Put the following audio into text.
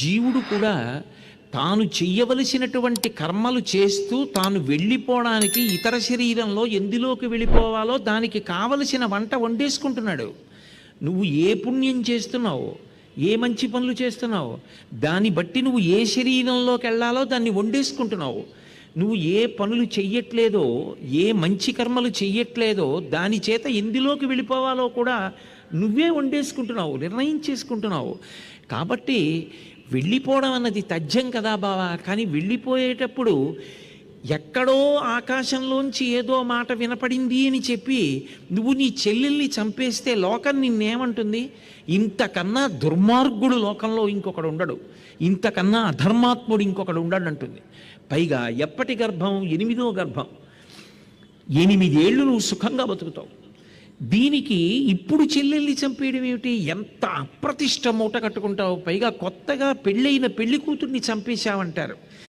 జీవుడు కూడా తాను చెయ్యవలసినటువంటి కర్మలు చేస్తూ తాను వెళ్ళిపోవడానికి ఇతర శరీరంలో ఎందులోకి వెళ్ళిపోవాలో దానికి కావలసిన వంట వండేసుకుంటున్నాడు. నువ్వు ఏ పుణ్యం చేస్తున్నావు ఏ మంచి పనులు చేస్తున్నావు దాన్ని బట్టి నువ్వు ఏ శరీరంలోకి వెళ్ళాలో దాన్ని వండేసుకుంటున్నావు. నువ్వు ఏ పనులు చెయ్యట్లేదో ఏ మంచి కర్మలు చెయ్యట్లేదో దాని చేత ఎందులోకి వెళ్ళిపోవాలో కూడా నువ్వే వండేసుకుంటున్నావు నిర్ణయం చేసుకుంటున్నావు కాబట్టి వెళ్ళిపోవడం అన్నది తథ్యం కదా బావా. కానీ వెళ్ళిపోయేటప్పుడు ఎక్కడో ఆకాశంలోంచి ఏదో మాట వినపడింది అని చెప్పి నువ్వు నీ చెల్లెల్ని చంపేస్తే లోకం నిన్నేమంటుంది? ఇంతకన్నా దుర్మార్గుడు లోకంలో ఇంకొకడు ఉండడు. ఇంతకన్నా అధర్మాత్ముడు ఇంకొకడు ఉండడు అంటుంది పైగా ఎప్పటి గర్భం? ఎనిమిదో గర్భం. ఎనిమిదేళ్ళు నువ్వు సుఖంగా బతుకుతావు. దీనికి ఇప్పుడు చెల్లెల్ని చంపేయడం ఏమిటి? ఎంత అప్రతిష్ట మూట కట్టుకుంటావు? పైగా కొత్తగా పెళ్ళైన పెళ్ళి కూతుర్ని చంపేశావంటారు.